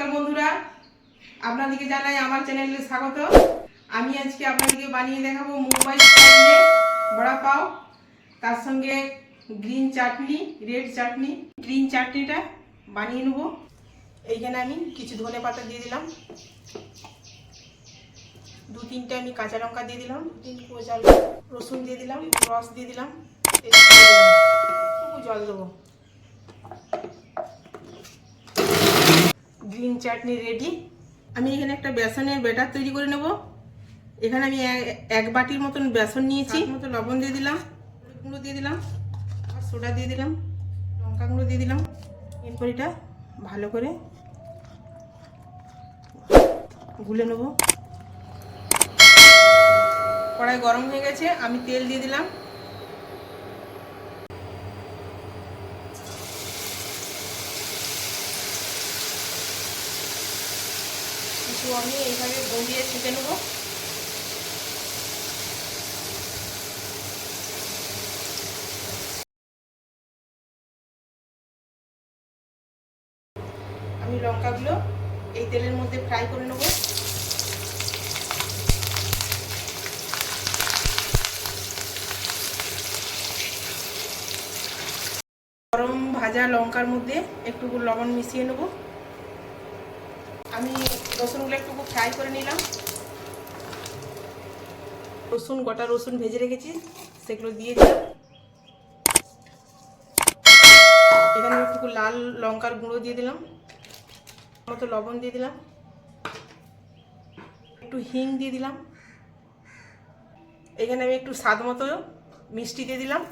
নমস্কার বন্ধুরা, আপনাদেরকে জানাই আমার চ্যানেলে স্বাগত। আমি আজকে আপনাদেরকে বানিয়ে দেখাবো মুম্বাই স্টাইলে বড়া পাও, তার সঙ্গে green chutney, red chutney, green চাটনিটা বানিয়ে নেব। এইখানে আমি কিছু ধনে পাতা দিয়ে দিলাম। দু তিনটে আমি কাঁচা লঙ্কা দিয়ে দিলাম, দু তিন কোচাল রসুন দিয়ে দিলাম, রস দিয়ে দিলাম জল দেবো। গ্রিন চাটনি রেডি আমি এখানে একটা বেসনের ব্যাটার তৈরি করে নেব। এখানে আমি এক- বাটির মতন বেসন নিয়েছি। মতো লবণ দিয়ে দিলাম গুঁড়ো দিয়ে দিলাম, আর সোডা দিয়ে দিলাম, লঙ্কা গুঁড়ো দিয়ে দিলাম। এরপর এটা ভালো করে গুলে নেব। কড়াই গরম হয়ে গেছে, আমি তেল দিয়ে দিলাম। কিছু আমি এইভাবে গলিয়ে ছেঁকে নেব। আমি লঙ্কাগুলো এই তেলের মধ্যে ফ্রাই করে নেব। গরম ভাজা লঙ্কার মধ্যে একটু লবণ মিশিয়ে নেব। আমি রসুনগুলো একটু ফ্রাই করে নিলাম। রসুন, গোটা রসুন ভেজে রেখেছি, সেগুলো দিয়ে দিলাম। এখানে একটু লাল লঙ্কার গুঁড়ো দিয়ে দিলাম, মতো লবণ দিয়ে দিলাম, একটু হিং দিয়ে দিলাম। এখানে আমি একটু স্বাদ মতো মিষ্টি দিয়ে দিলাম।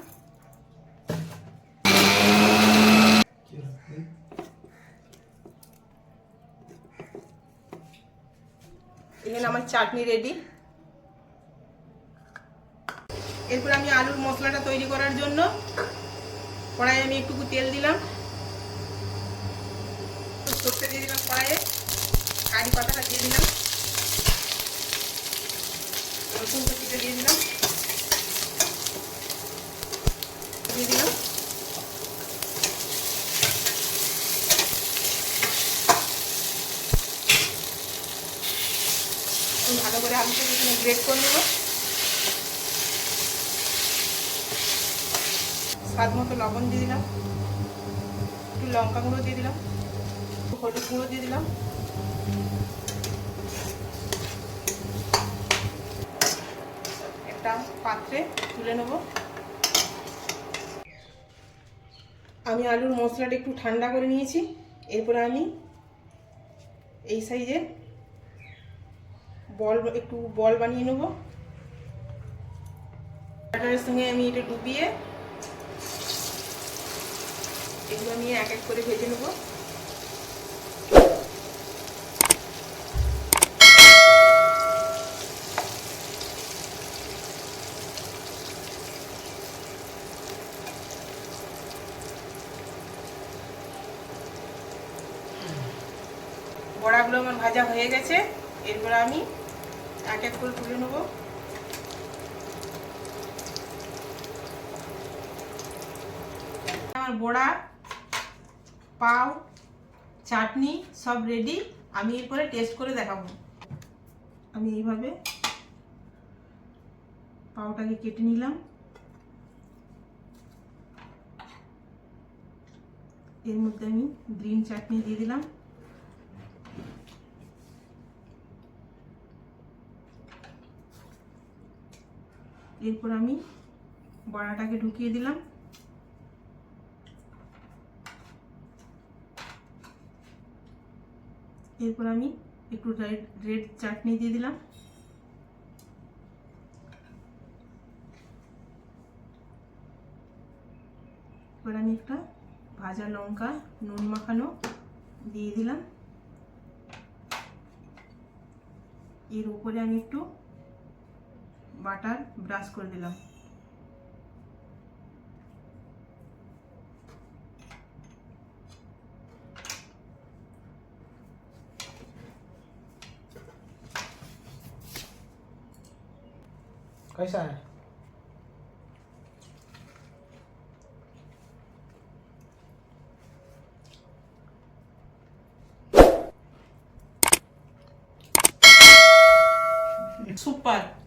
এখানে আমার চাটনি রেডি এরপর আমি আলুর মশলাটা তৈরি করার জন্য কড়াইয়ে আমি একটু তেল দিলাম। সর্ষে দিয়ে দিলাম কড়াইয়ে। কারি পাতাটা দিয়ে দিলাম। রসুন কুচিটা দিয়ে দিলাম। দিয়ে দিলাম। ভালো করে আলুটা এখানে গ্রেট করে নেব। স্বাদ মতো লবণ দিয়ে দিলাম। একটু লঙ্কা গুঁড়ো দিয়ে দিলাম। হলুদ গুঁড়ো দিয়ে দিলাম। একটা পাত্রে তুলে নেব। আমি আলুর মশলাটা একটু ঠান্ডা করে নিয়েছি। এরপরে আমি এই সাইজের বল, একটু বল বানিয়ে নেব। ব্যাটারের সঙ্গে আমি এটা ডুবিয়ে এগুলো নিয়ে এক এক করে ভেজে নেব। বড়াগুলো আমার ভাজা হয়ে গেছে। এরপর আমি এক এক করে তুলে নেব। আমার বড়া, পাও, চাটনি সব রেডি আমি এরপরে টেস্ট করে দেখাবো। আমি এইভাবে পাওটাকে কেটে নিলাম। এর মধ্যে আমি গ্রিন চাটনি দিয়ে দিলাম। এরপর আমি বড়াটাকে ঢুকিয়ে দিলাম। এরপর আমি একটু রেড রেড চাটনি দিয়ে দিলাম। এবার আমি একটা ভাজা লঙ্কা, নুন মাখানো দিয়ে দিলাম। এর উপরে আমি একটু वाटार ब्राश कर दिल कैसा सुपर